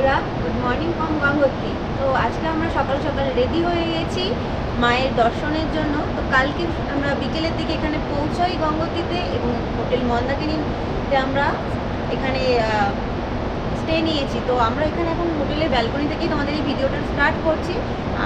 বন্ধুরা good morning from Gangotri তো আজকে আমরা সকাল সকাল রেডি হয়ে গেছি মায়ের দর্শনের জন্য। তো কালকে আমরা বিকেলের দিকে এখানে পৌঁছাই গঙ্গোত্রীতে এবং হোটেল মন্দাকিনীতে আমরা এখানে স্টে নিয়েছি। তো আমরা এখানে এখন হোটেলের ব্যালকনি থেকেই তোমাদের এই ভিডিওটা স্টার্ট করছি।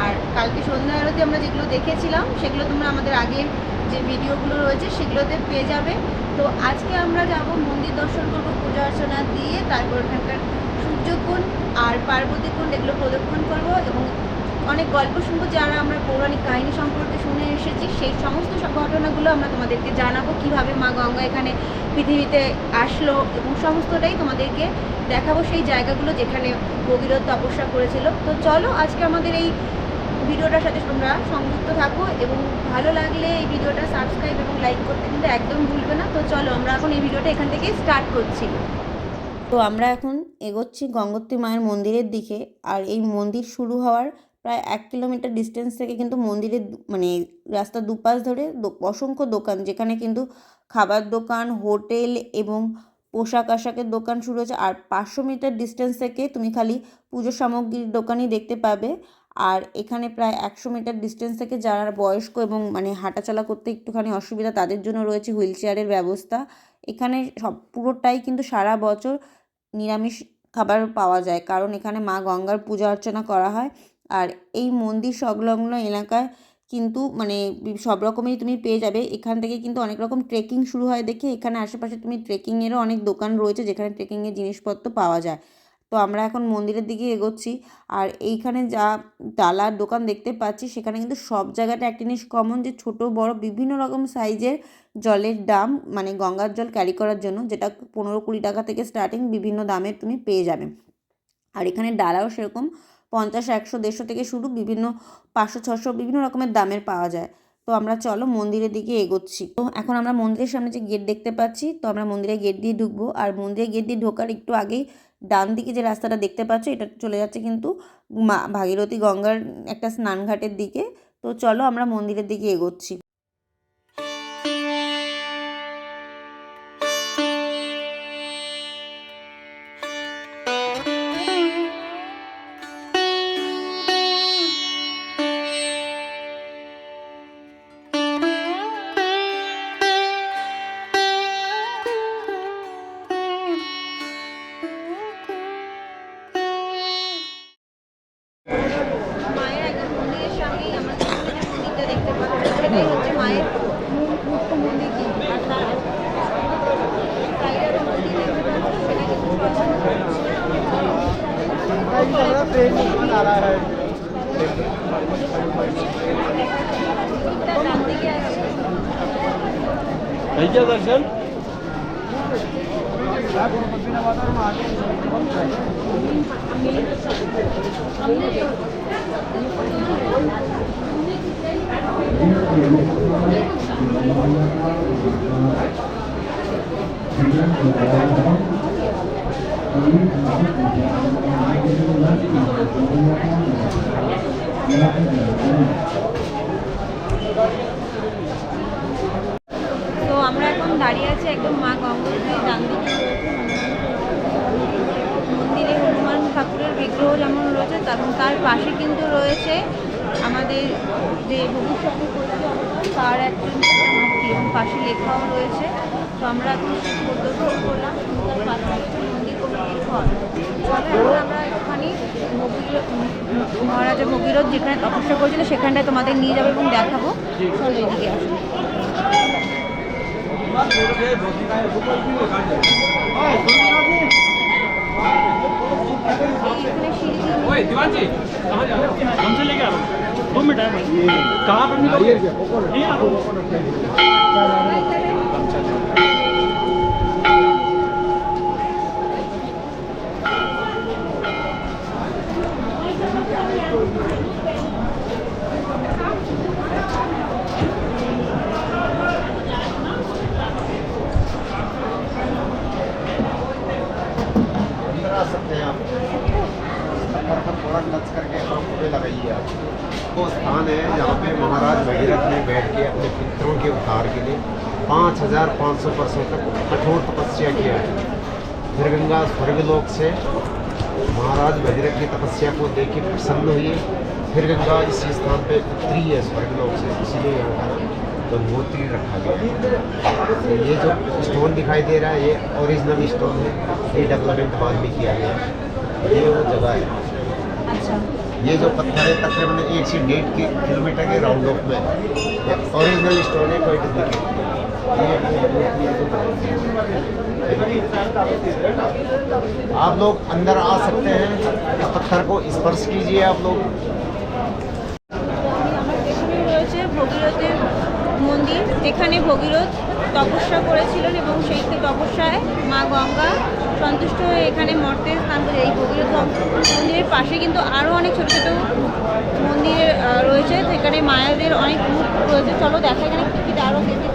আর কালকে সন্ধ্যা আরতি আমরা যেগুলো দেখেছিলাম, সেগুলো তোমরা আমাদের আগের যে ভিডিওগুলো রয়েছে, সেগুলোতে পেয়ে যাবে। তো আজকে আমরা যাব মন্দির দর্শন করব, পূজা অর্চনা দিয়ে, তারপর ওখানকার সূর্যকুণ্ড। আর পার্বতী কুণ্ড এগুলো প্রদক্ষিণ করব এবং অনেক গল্প শুনব যারা আমরা পৌরাণিক কাহিনী সম্পর্কে শুনে এসেছি। সেই সমস্ত সব ঘটনাগুলো আমরা তোমাদেরকে জানাব, কীভাবে মা গঙ্গা এখানে পৃথিবীতে আসলো এবং সমস্তটাই তোমাদেরকে দেখাবো সেই জায়গাগুলো যেখানে ভগীরথ তপস্যা করেছিল। তো চলো আজকে আমাদের এই ভিডিওটার সাথে তোমরা সংযুক্ত থাকো এবং ভালো লাগলে এই ভিডিওটা সাবস্ক্রাইব এবং লাইক করতে কিন্তু একদম ভুলবে না। তো চলো আমরা এখন এই ভিডিওটা এখান থেকে স্টার্ট করছি। তো আমরা এখন এগোচ্ছি গঙ্গোত্রী মায়ের মন্দিরের দিকে। আর এই মন্দির শুরু হওয়ার প্রায় এক কিলোমিটার ডিস্টেন্স থেকে কিন্তু মন্দিরের মানে রাস্তার দুপাশ ধরে অসংখ্য দোকান, যেখানে কিন্তু খাবার দোকান, হোটেল এবং পোশাক আশাকের দোকান শুরু হয়েছে। আর পাঁচশো মিটার ডিস্টেন্স থেকে তুমি খালি পুজো সামগ্রীর দোকানই দেখতে পাবে। আর এখানে প্রায় একশো মিটার ডিস্টেন্স থেকে যারা বয়স্ক এবং মানে হাঁটাচলা করতে একটুখানি অসুবিধা, তাদের জন্য রয়েছে হুইল চেয়ারের ব্যবস্থা। এখানে সব পুরোটাই কিন্তু সারা বছর নিরামিষ খাবার পাওয়া যায়। কারণ এখানে মা গঙ্গার পূজা অর্চনা করা হয়। আর এই মন্দির সংলগ্ন এলাকায় কিন্তু মানে সব রকমেরই তুমি পেয়ে যাবে। এখান থেকে কিন্তু অনেক রকম ট্রেকিং শুরু হয় দেখে। এখানে আশেপাশে তুমি ট্রেকিংয়েরও অনেক দোকান রয়েছে যেখানে ট্রেকিংয়ের জিনিসপত্র পাওয়া যায়। তো আমরা এখন মন্দিরের দিকে এগোচ্ছি। আর এইখানে যা ডালার দোকান দেখতে পাচ্ছি, সেখানে কিন্তু সব জায়গাটা একটা জিনিস কমন যে ছোট, বড় বিভিন্ন রকম সাইজের জলের দাম মানে গঙ্গার জল ক্যারি করার জন্য, যেটা পনেরো কুড়ি টাকা থেকে স্টার্টিং বিভিন্ন দামের তুমি পেয়ে যাবে। আর এখানে ডালাও সেরকম পঞ্চাশ, একশো, দেড়শো থেকে শুরু বিভিন্ন পাঁচশো, ছশো বিভিন্ন রকমের দামের পাওয়া যায়। তো আমরা চলো মন্দিরের দিকে এগোচ্ছি। তো এখন আমরা মন্দিরের সামনে যে গেট দেখতে পাচ্ছি, তো আমরা মন্দিরের গেট দিয়ে ঢুকবো। আর মন্দিরের গেট দিয়ে ঢোকার একটু আগেই ডান দিকে যে রাস্তাটা দেখতে পাচ্ছ, এটা চলে যাচ্ছে কিন্তু মা, ভাগীরথী গঙ্গার একটা স্নানঘাটের দিকে। তো চলো আমরা মন্দিরের দিকে এগোচ্ছি। মহারাজা ভগীরথ যেখানে তপস্যা করেছিল সেখানটায় তোমাদের নিয়ে যাবো এবং দেখাবো চলো এদিকে আসো এখানে সিঁড়ি দিয়ে ओए दीवान जी कहाँ जा रहे हो हमसे लेके आ रहा हूँ दो मिनट है भाई कहाँ पर वो स्थान है जहाँ पे महाराज भगीरथ ने बैठ के अपने पितरों के उद्धार के लिए पाँच हज़ार पाँच सौ वर्षों तक कठोर तपस्या किया है। फिर गंगा स्वर्गलोक से महाराज भगीरथ की तपस्या को देख के प्रसन्न हुए। फिर गंगा इसी स्थान पे उतरी है स्वर्गलोक से, इसीलिए यहाँ का गंगोत्री रखा गया है। तो ये जो स्टोन दिखाई दे रहा है, ये ओरिजिनल स्टोन है। ये डेवलपमेंट बाद में किया गया है। ये वो जगह है। अच्छा। ये जो पत्थर है तकरीबन एक से डेढ़ के किलोमीटर के राउंड ऑफ में है। ये ओरिजिनल स्टोन है कोई डुप्लीकेट नहीं है। ये ये जो आप लोग अंदर आ सकते हैं इस पत्थर को स्पर्श कीजिए आप लोग আমার পেছনে রয়েছে ভগীরথের মন্দির যেখানে ভগীরথ তপস্যা করেছিলেন এবং সেই তপস্যায় মা গঙ্গা সন্তুষ্ট হয়ে এখানে মর্তে স্নান করে এই ভগীরথ মন্দিরের পাশে কিন্তু আরও অনেক ছোটো ছোটো মন্দির রয়েছে। সেখানে মায়াদের অনেক রূপ রয়েছে। চলো দেখা এখানে কী কী আরও দেখে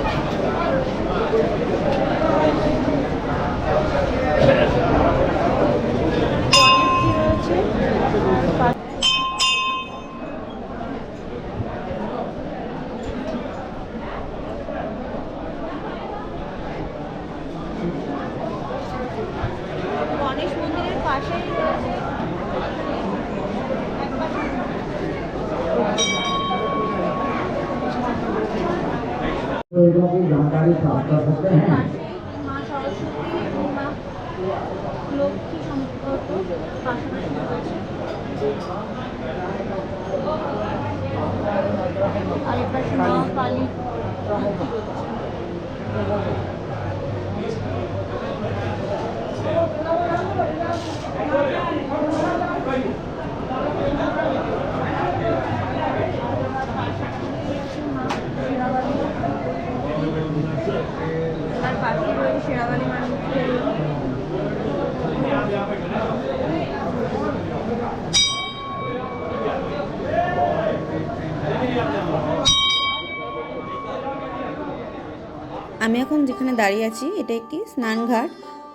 আমি এখন যেখানে দাঁড়িয়ে আছি, এটা একটি স্নানঘাট।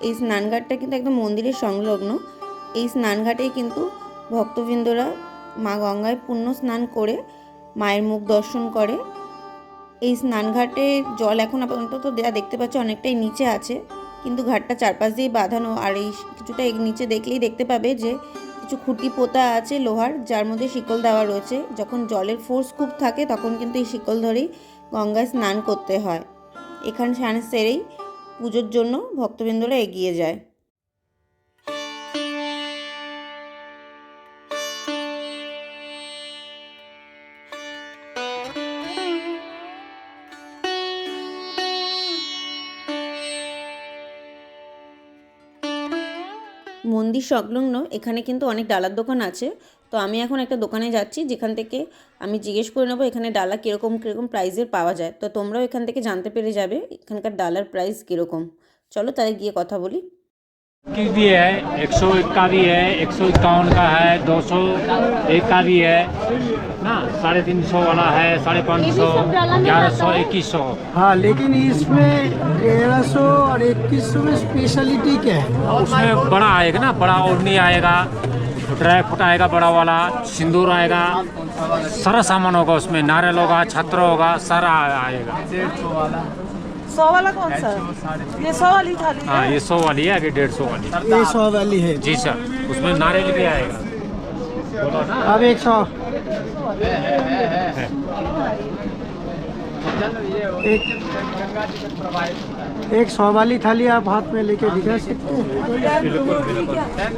এই স্নানঘাটটা কিন্তু একদম মন্দিরের সংলগ্ন। এই স্নানঘাটেই কিন্তু ভক্তবৃন্দরা মা গঙ্গায় পুণ্য স্নান করে, মায়ের মুখ দর্শন করে। এই স্নানঘাটে জল এখন আপাতত যা দেখতে পাচ্ছ, অনেকটাই নিচে আছে। কিন্তু ঘাটটা চারপাশ দিয়ে বাঁধানো, আর এই কিছুটা নিচে দেখলেই দেখতে পাবে যে কিছু খুঁটি পোতা আছে লোহার, যার মধ্যে শিকল দেওয়া রয়েছে। যখন জলের ফোর্স খুব থাকে, তখন কিন্তু এই শিকল ধরেই গঙ্গায় স্নান করতে হয়। এখানে স্নান সেরেই পুজোর জন্য ভক্তবৃন্দরা এগিয়ে যায়। মন্দির সংলগ্ন এখানে কিন্তু অনেক ডালার দোকান আছে। তো আমি এখন একটা দোকানে যাচ্ছি যেখান থেকে আমি জিজ্ঞেস করে নেবো এখানে ডালা কীরকম কীরকম প্রাইসের পাওয়া যায় তো তোমরাও এখান থেকে জানতে পেরে যাবে এখানকার ডালার প্রাইস কীরকম চলো তাহলে গিয়ে কথা বলি की भी है एक सौ एक का भी है एक सौ इक्यावन का है दो सौ एक का भी है ना साढ़े तीन सौ वाला है साढ़े पाँच ये भी सौ सब डाला में ग्यारह आता सौ है? इक्कीस सौ हाँ लेकिन इसमें तेरह सौ और इक्कीस सौ में स्पेशलिटी क्या है उसमें बड़ा आएगा ना बड़ा ओढ़नी आएगा ड्राई फ्रूट आएगा बड़ा वाला सिंदूर आएगा। सारा सामान होगा उसमें नारियल होगा छत्र होगा सारा आएगा। सौ वाला कौन सा? ये सौ वाली थाली है? हाँ ये सौ वाली है आगे डेढ़ सौ वाली। ये सौ वाली है। जी सर उसमें नारियल भी आएगा। अब एक सौ। एक एक सौ वाली थाली आप हाथ में लेके दिखा सकते हैं?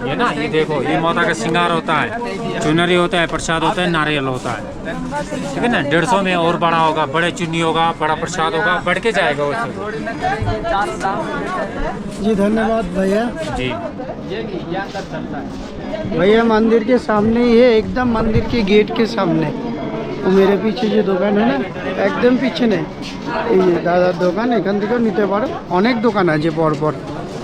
ये ना ये देखो ये माता का श्रृंगार होता है चुनरी होता है प्रसाद होता है नारियल होता है। ठीक है ना डेढ़ सौ में और बड़ा होगा बड़े चुन्नी होगा बड़ा प्रसाद होगा बढ़ के जाएगा वो जी धन्यवाद भैया। जी। भैया मंदिर के सामने ही है एकदम मंदिर के गेट के सामने। वो मेरे पीछे जो দোকান है না একদম পিছনে এই যে দাদার দোকান এখান থেকেও নিতে পারো অনেক দোকান আছে পরপর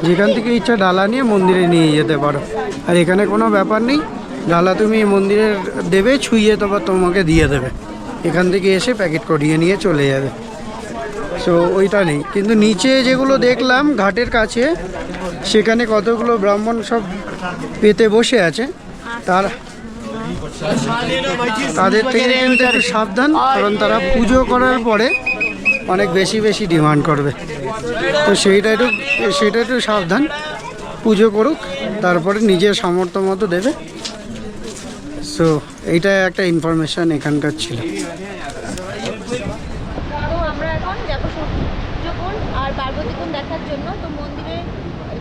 যেখান থেকে ইচ্ছা ডালা নিয়ে মন্দিরে নিয়ে যেতে পারো আর এখানে কোনো ব্যাপার নেই ডালা তুমি মন্দিরে দেবে ছুঁয়ে তবে তোমাকে দিয়ে দেবে এখান থেকে এসে প্যাকেট করিয়ে নিয়ে চলে যাবে সো ওইটা নেই কিন্তু নিচে যেগুলো দেখলাম ঘাটের কাছে সেখানে কতগুলো ব্রাহ্মণ সব পেতে বসে আছে তার তাদের থেকে কিন্তু একটু সাবধান, কারণ তারা পুজো করার পরে অনেক বেশি বেশি ডিমান্ড করবে। তো সেইটা একটু সেটা একটু সাবধান, পুজো করুক, তারপরে নিজের সামর্থ্য মতো দেবে। সো এইটা একটা ইনফরমেশান এখানকার ছিল। আর দেখার জন্য। তো মন্দিরের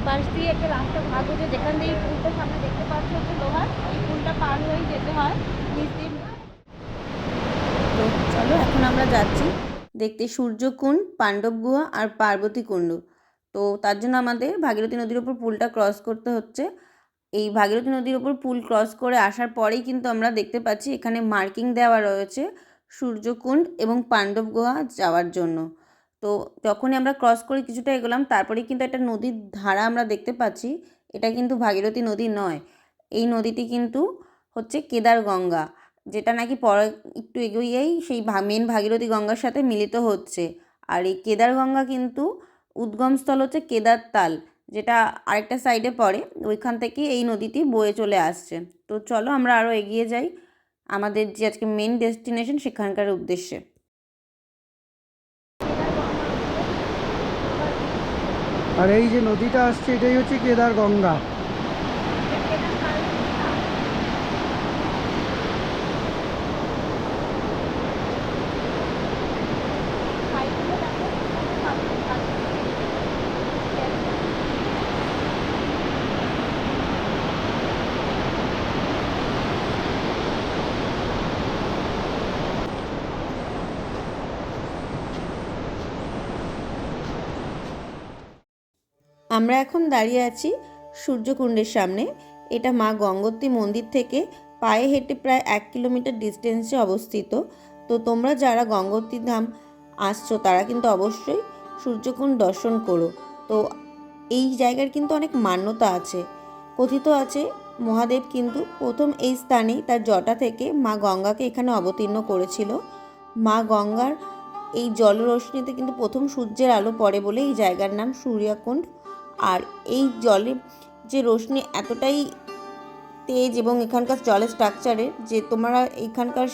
পাশ দিয়ে একটা রাস্তা ভাগ হচ্ছে, যেখান দিয়ে পুলটা সামনে দেখতে পাচ্ছ হচ্ছে লোহার, এই পুলটা পার হয়েই যেতে হয়, নিচ দিয়ে তো চলো এখন আমরা যাচ্ছি দেখতে সূর্যকুণ্ড, পাণ্ডব গুহা আর পার্বতী কুণ্ড। তো তার জন্য আমাদের ভাগীরথী নদীর ওপর পুলটা ক্রস করতে হচ্ছে। এই ভাগীরথী নদীর ওপর পুল ক্রস করে আসার পরেই কিন্তু আমরা দেখতে পাচ্ছি এখানে মার্কিং দেওয়া রয়েছে সূর্যকুণ্ড এবং পাণ্ডব গুহা যাওয়ার জন্য। তো যখনই আমরা ক্রস করে কিছুটা এগোলাম, তারপরেই কিন্তু একটা নদীর ধারা আমরা দেখতে পাচ্ছি। এটা কিন্তু ভাগীরথী নদী নয়। এই নদীটি কিন্তু হচ্ছে কেদার গঙ্গা যেটা নাকি পরে একটু এগিয়েই সেই মেন ভাগীরথী গঙ্গার সাথে মিলিত হচ্ছে। আর এই কেদার গঙ্গা কিন্তু উদ্গমস্থল হচ্ছে কেদার তাল যেটা আরেকটা সাইডে পড়ে। ওইখান থেকে এই নদীটি বয়ে চলে আসছে। তো চলো আমরা আরও এগিয়ে যাই। আমাদের যে আজকে মেন ডেস্টিনেশন সেখানকার উদ্দেশ্যে। আর এই যে নদীটা আসছে এটাই হচ্ছে কেদার গঙ্গা আমরা এখন দাঁড়িয়ে আছি সূর্যকুণ্ডের সামনে। এটা মা গঙ্গোত্রী মন্দির থেকে পায়ে হেঁটে প্রায় এক কিলোমিটার ডিস্টেন্সে অবস্থিত। তো তোমরা যারা গঙ্গোত্রী ধাম আসছো, তারা কিন্তু অবশ্যই সূর্যকুণ্ড দর্শন করো। তো এই জায়গার কিন্তু অনেক মান্যতা আছে। কথিত আছে, মহাদেব কিন্তু প্রথম এই স্থানেই তার জটা থেকে মা গঙ্গাকে এখানে অবতীর্ণ করেছিল। মা গঙ্গার এই জলরশ্মিতে কিন্তু প্রথম সূর্যের আলো পড়ে বলে এই জায়গার নাম সূর্যাকুণ্ড আর এই জলে যে রোশনি এতটাই তেজ এবং এখানকার জলের স্ট্রাকচারের যে তোমরা এখানকার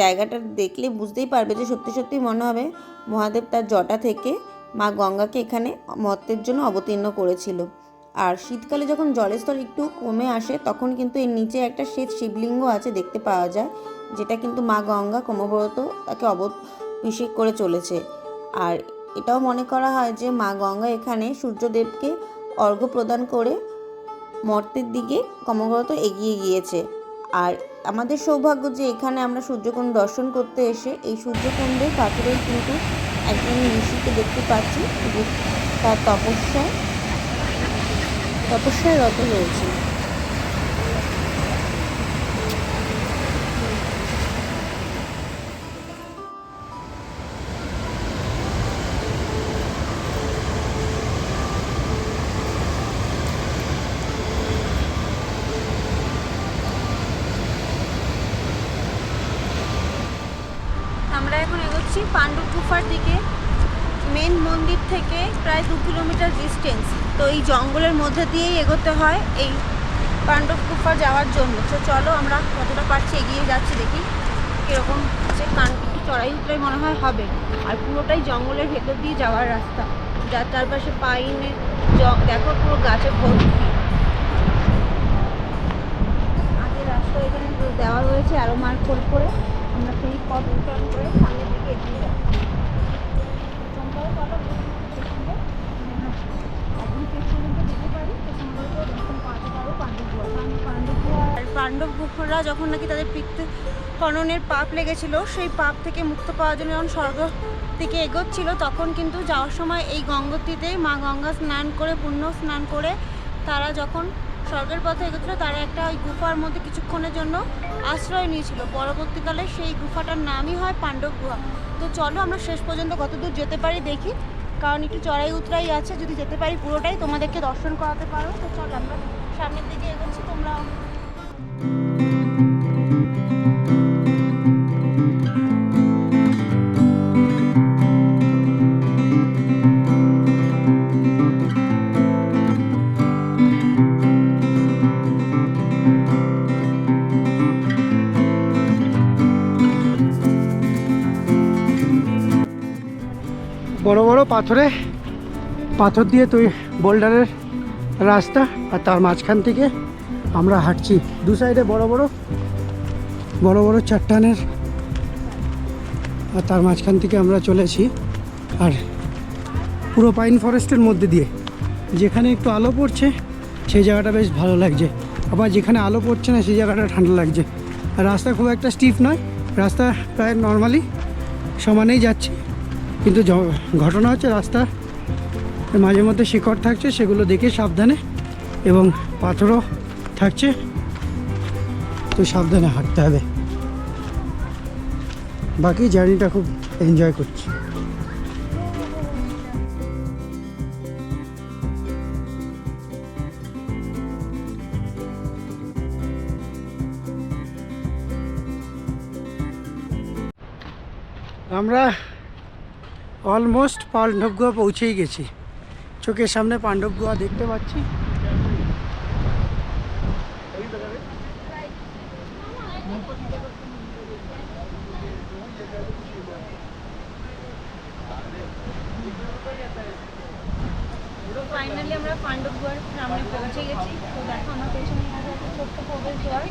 জায়গাটা দেখলে বুঝতেই পারবে যে সত্যি সত্যি মনে হবে মহাদেব তার জটা থেকে মা গঙ্গাকে এখানে মত্তের জন্য অবতীর্ণ করেছিল। আর শীতকালে যখন জলের স্তর একটু কমে আসে, তখন কিন্তু এর নিচে একটা শ্বেত শিবলিঙ্গ আছে দেখতে পাওয়া যায়, যেটা কিন্তু মা গঙ্গা ক্রমবরত তাকে অব অভিষেক করে চলেছে। আর এটাও মনে করা হয় যে মা গঙ্গা এখানে সূর্যদেবকে অর্ঘ্য প্রদান করে মর্তের দিকে ক্রমাগত এগিয়ে গিয়েছে। আর আমাদের সৌভাগ্য যে এখানে আমরা সূর্যকুণ্ড দর্শন করতে এসে এই সূর্যকুণ্ডের পাথরেই কিন্তু একজন ঋষিকে দেখতে পাচ্ছি যে তার তপস্যায় তপস্যায় রত রয়েছে। থেকে প্রায় দু কিলোমিটার ডিস্টেন্স তো এই জঙ্গলের মধ্যে দিয়েই এগোতে হয় এই পাণ্ডব গুফা যাওয়ার জন্য। তো চলো আমরা কতটা পারছি এগিয়ে যাচ্ছি দেখি কীরকম হচ্ছে। কান একটু চড়াই উতরাই মনে হয় হবে। আর পুরোটাই জঙ্গলের ভেতর দিয়ে যাওয়ার রাস্তা। যার চারপাশে পাইনের দেখো পুরো গাছে ভর্তি। আগে রাস্তা এখানে দেওয়া রয়েছে আরও মার্ক করে করে। আমরা সেই পথ করে সামনের দিকে এগিয়ে যাচ্ছি। পাণ্ডব পাণ্ডব যখন নাকি তাদের পিতৃ খননের পাপ লেগেছিল, সেই পাপ থেকে মুক্ত পাওয়ার জন্য যখন স্বর্গ থেকে এগোচ্ছিল, তখন কিন্তু যাওয়ার সময় এই গঙ্গোত্রীতেই মা গঙ্গা স্নান করে, পুণ্য স্নান করে তারা যখন স্বর্গের পথে এগোচ্ছিল, তারা একটা ওই গুফার মধ্যে কিছুক্ষণের জন্য আশ্রয় নিয়েছিল। পরবর্তীকালে সেই গুফাটার নামই হয় পাণ্ডব গুহা তো চলো আমরা শেষ পর্যন্ত কতদূর যেতে পারি দেখি। কারণ একটু চড়াই উতরাই আছে, যদি যেতে পারি পুরোটাই তোমাদেরকে দর্শন করাতে পারো। তো চলো আমরা সামনের দিকে এগোচ্ছি তোমরা বড় বড় পাথরে পাথর দিয়ে তৈরি বোল্ডারের রাস্তা আর তার মাঝখান থেকে আমরা হাঁটছি। দু সাইডে বড় বড় বড় বড় চট্টানের। আর তার মাঝখান থেকে আমরা চলেছি আর পুরো পাইন ফরেস্টের মধ্যে দিয়ে। যেখানে একটু আলো পড়ছে, সেই জায়গাটা বেশ ভালো লাগছে। আবার যেখানে আলো পড়ছে না, সেই জায়গাটা ঠান্ডা লাগছে। আর রাস্তা খুব একটা স্টিফ নয়, রাস্তা প্রায় নর্মালি সমানেই যাচ্ছে। কিন্তু ঘটনা হচ্ছে রাস্তা মাঝে মধ্যে শিকড় থাকছে, সেগুলো দেখে সাবধানে এবং পাথরও থাকছে। তো সাবধানে হাঁটতে হবে। বাকি জার্নিটা খুব এনজয় করছি। আমরা অলমোস্ট পাণ্ডবগুয়া পৌঁছেই গেছি। চোখের সামনে পাণ্ডবগুয়া দেখতে পাচ্ছি। ফাইনালি আমরা পাণ্ডবগুয়ার সামনে পৌঁছে গেছি। তো দেখো, আমার পেছনে আছে একটা ছোট্ট প্রবেশ দ্বার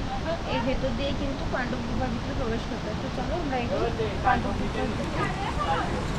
এই ভেতর দিয়ে কিন্তু পাণ্ডব গুহার ভিতরে প্রবেশ করতে। তো চলো, আমরা এগোই পাণ্ডব গুহার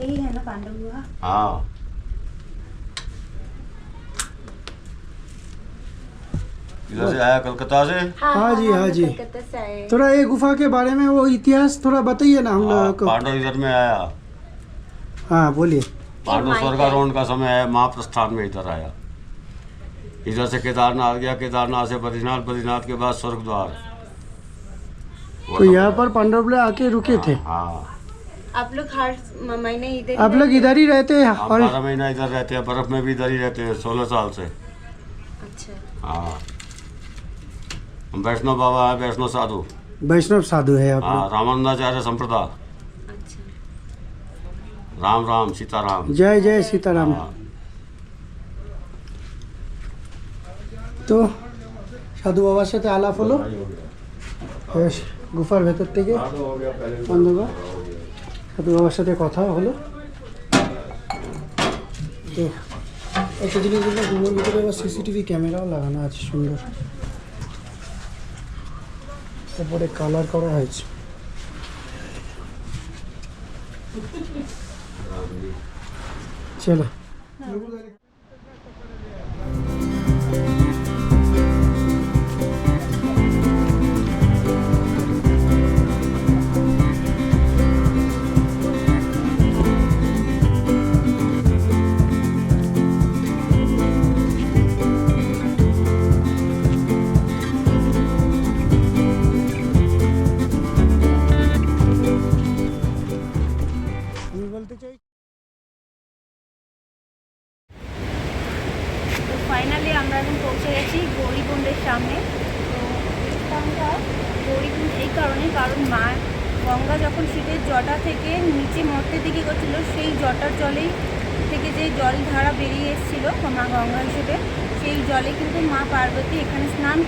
यही है ना पांडव गुहा? हाँ। इधर से आया कलकत्ता से? हाँ जी, हाँ जी। कलकत्ता से आए। थोड़ा ये गुफा के बारे में वो इतिहास थोड़ा बताइए ना हम हाँ, लोगों को। पांडव इधर में आया। हाँ बोलिए। पांडव स्वर्गारोहण का समय है महाप्रस्थान में इधर आया। इधर से केदारनाथ गया केदारनाथ से बद्रीनाथ बद्रीनाथ के बाद स्वर्ग द्वार तो यहाँ पर पांडव आके रुके थे? हाँ। आप लोग हर म- महीने इधर आप लोग इधर ही रहते हैं हम और बारह महीना इधर रहते हैं बर्फ में भी इधर ही रहते हैं सोलह साल से अच्छा हाँ हम वैष्णव बाबा है वैष्णव साधु वैष्णव साधु है आप हाँ लोग रामानंदाचार्य संप्रदा अच्छा राम राम सीताराम जय जय सीताराम हाँ। তো সাধু বাবার সাথে আলাপ হলো বেশ গুফার ভেতর থেকে অন্ধকার সাধু বাবার সাথে কথা হলো। তো একটা জিনিসগুলো রুমের ভিতরে আবার সিসিটিভি ক্যামেরাও লাগানো আছে সুন্দর। তারপরে কালার করা হয়েছে। চলো।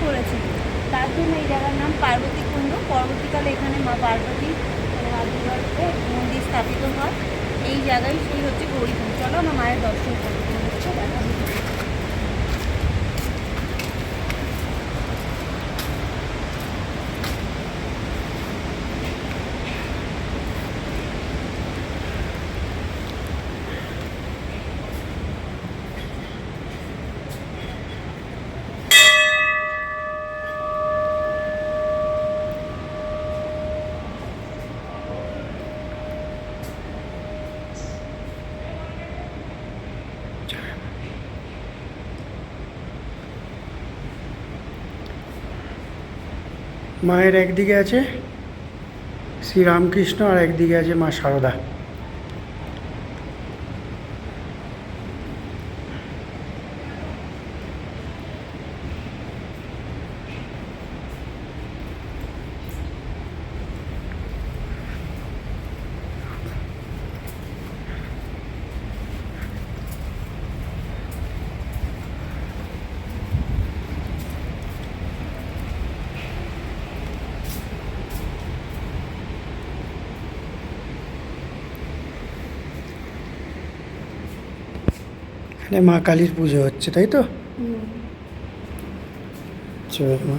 করেছিল তার জন্য এই জায়গার নাম পার্বতী কুণ্ড। পরবর্তীকালে এখানে মা পার্বতী মানে মা দুর্গাকে মন্দির স্থাপিত হয়। এই জায়গায় সেই হচ্ছে গৌরীপুর চলো আমার মায়ের দর্শন করি তোমাদেরকে দেখাবো। মায়ের একদিকে আছে শ্রীরামকৃষ্ণ আর একদিকে আছে মা সারদা। এখানে মা কালীর পুজো হচ্ছে তাই তো? চল মা।